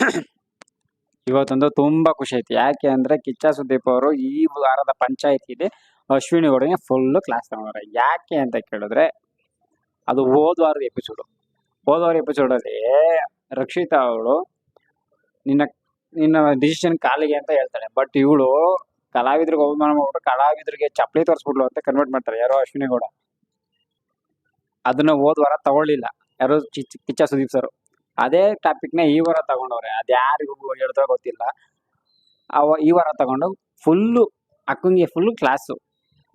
ಇವತ್ತೊಂದು ತುಂಬಾ ಖುಷಿ ಐತಿ ಯಾಕೆ ಅಂದ್ರೆ ಕಿಚ್ಚ ಸುದೀಪ್ ಅವರು ಈ ವಾರದ ಪಂಚಾಯತಿಲಿ ಅಶ್ವಿನಿ ಗೌಡಗೆ ಫುಲ್ ಕ್ಲಾಸ್ ತಗೊಂಡ್ರೆ ಯಾಕೆ ಅಂತ ಕೇಳಿದ್ರೆ, ಅದು ಹೋದ ವಾರದ ಎಪಿಸೋಡು ಹೋದ ವಾರ ಎಪಿಸೋಡಲ್ಲಿ ರಕ್ಷಿತಾ ಅವಳು ನಿನ್ನ ನಿನ್ನ ಡಿಸಿಷನ್ ಕಾಲಿಗೆ ಅಂತ ಹೇಳ್ತಾಳೆ. ಬಟ್ ಇವಳು ಕಲಾವಿದ್ರಿಗೆ ಅವಮಾನ ಮಾಡ್ಬಿಟ್ಟು ಕಲಾವಿದ್ರಿಗೆ ಚಪ್ಪಲಿ ತೋರಿಸ್ಬಿಡ್ಲು ಅಂತ ಕನ್ವರ್ಟ್ ಮಾಡ್ತಾರೆ. ಯಾರೋ ಅಶ್ವಿನಿ ಗೌಡ. ಅದನ್ನ ಹೋದ ವಾರ ತಗೊಳ್ಳಿಲ್ಲ. ಯಾರೋ ಕಿಚ್ಚ ಸುದೀಪ್ ಸರ್ ಅದೇ ಟಾಪಿಕ್ನ ಈ ವಾರ ತಗೊಂಡವ್ರೆ. ಅದ್ ಯಾರಿಗೂ ಹೇಳಿದ್ರೆ ಗೊತ್ತಿಲ್ಲ. ಅವ ಈ ವಾರ ತಗೊಂಡು ಫುಲ್ಲು ಅಕ್ಕಂಗೆ ಫುಲ್ ಕ್ಲಾಸು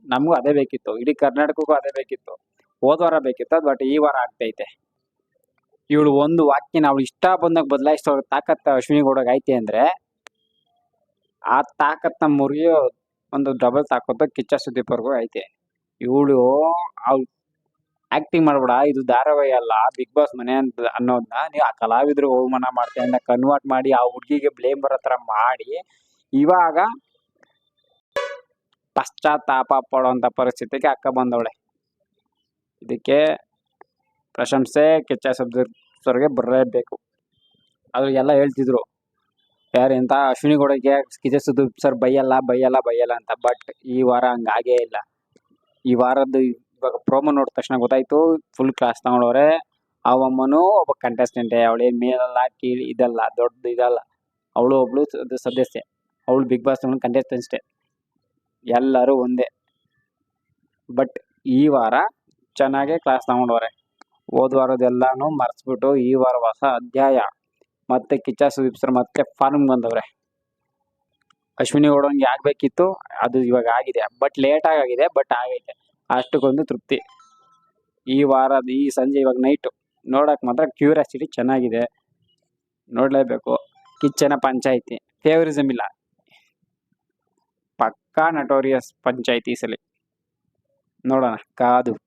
ನಮಗೂ ಅದೇ ಬೇಕಿತ್ತು. ಇಡೀ ಕರ್ನಾಟಕಕ್ಕೂ ಅದೇ ಬೇಕಿತ್ತು. ಹೋದ ವಾರ ಬೇಕಿತ್ತು ಬಟ್ ಈ ವಾರ ಆಗ್ತೈತೆ. ಇವಳು ಒಂದು ವಾಕ್ಯನ ಅವಳು ಇಷ್ಟ ಬಂದಾಗ ಬದಲಾಯಿಸೋ ತಾಕತ್ ಅಶ್ವಿನಿ ಗೌಡಗೆ ಐತೆ ಅಂದ್ರೆ, ಆ ತಾಕತ್ನ ಮುರಿಯೋ ಒಂದು ಡಬಲ್ ತಾಕತ್ತು ಕಿಚ್ಚ ಸುದೀಪ್ ಐತೆ. ಇವಳು ಅವ್ಳು ಆಕ್ಟಿಂಗ್ ಮಾಡ್ಬೇಡ, ಇದು ಧಾರಾವಾಹಿ ಅಲ್ಲ ಬಿಗ್ ಬಾಸ್ ಮನೆ ಅಂತ ಅನ್ನೋದನ್ನ ನೀವು ಆ ಕಲಾವಿದ್ರು ಅವಮಾನ ಅಂತ ಕನ್ವರ್ಟ್ ಮಾಡಿ ಆ ಹುಡುಗಿಗೆ ಬ್ಲೇಮ್ ಬರೋ ಥರ ಮಾಡಿ, ಇವಾಗ ಪಶ್ಚಾತ್ತಾಪ ಪಡುವಂಥ ಪರಿಸ್ಥಿತಿಗೆ ಅಕ್ಕ ಬಂದವಳೆ. ಇದಕ್ಕೆ ಪ್ರಶಂಸೆ ಕೆಚ್ಚ ಸರ್ಗೆ ಬರಲೇಬೇಕು ಅದು ಎಲ್ಲ ಹೇಳ್ತಿದ್ರು. ಯಾರು ಎಂತ ಅಶ್ವಿನಿ ಗೌಡಗೆ ಕಿಚ್ಚ ಸುದೀಪ್ ಸರ್ ಬೈಯಲ್ಲ ಬೈಯಲ್ಲ ಬೈಯಲ್ಲ ಅಂತ ಬಟ್ ಈ ವಾರ ಹಂಗಾಗೇ ಇಲ್ಲ. ಈ ವಾರದ್ದು ಇವಾಗ ಪ್ರೋಮೋ ನೋಡಿದ ತಕ್ಷಣ ಗೊತ್ತಾಯ್ತು ಫುಲ್ ಕ್ಲಾಸ್ ತಗೊಂಡವ್ರೆ. ಅವಮ್ಮನು ಒಬ್ಬ ಕಂಟೆಸ್ಟೆಂಟೇ ಅವಳೇನು ಮೇಲಲ್ಲ ಕೀಳ್ ಇದಲ್ಲ, ದೊಡ್ಡ ಇದಲ್ಲ. ಅವಳು ಒಬ್ಳು ಸದಸ್ಯೆ. ಅವಳು ಬಿಗ್ ಬಾಸ್ ಕಂಟೆಸ್ಟೆಂಟ್ಸ್ಟೆ ಎಲ್ಲರೂ ಒಂದೇ. ಬಟ್ ಈ ವಾರ ಚೆನ್ನಾಗೇ ಕ್ಲಾಸ್ ತಗೊಂಡವ್ರೆ. ಹೋದ ವಾರದೆಲ್ಲಾನು ಮರ್ಸ್ಬಿಟ್ಟು ಈ ವಾರ ಹೊಸ ಅಧ್ಯಾಯ. ಮತ್ತೆ ಕಿಚ್ಚ ಸುದೀಪ್ ಸರ್ ಮತ್ತೆ ಫಾರ್ಮ್ ಬಂದವ್ರೆ. ಅಶ್ವಿನಿ ಓಡೋಂಗೆ ಆಗ್ಬೇಕಿತ್ತು, ಅದು ಇವಾಗ ಆಗಿದೆ. ಬಟ್ ಲೇಟ್ ಆಗಿದೆ ಬಟ್ ಆಗೈತೆ. ಅಷ್ಟಕ್ಕೊಂದು ತೃಪ್ತಿ. ಈ ವಾರದ ಈ ಸಂಜೆ ಇವಾಗ ನೈಟು ನೋಡೋಕೆ ಮಾತ್ರ ಕ್ಯೂರಿಯಾಸಿಟಿ ಚೆನ್ನಾಗಿದೆ. ನೋಡಲೇಬೇಕು. ಕಿಚ್ಚನ ಪಂಚಾಯಿತಿ. ಫೇವರಿಸಮ್ ಇಲ್ಲ. ಪಕ್ಕಾ ನಟೋರಿಯಸ್ ಪಂಚಾಯಿತಿ ಸಲ. ನೋಡೋಣ. ಕಾದು.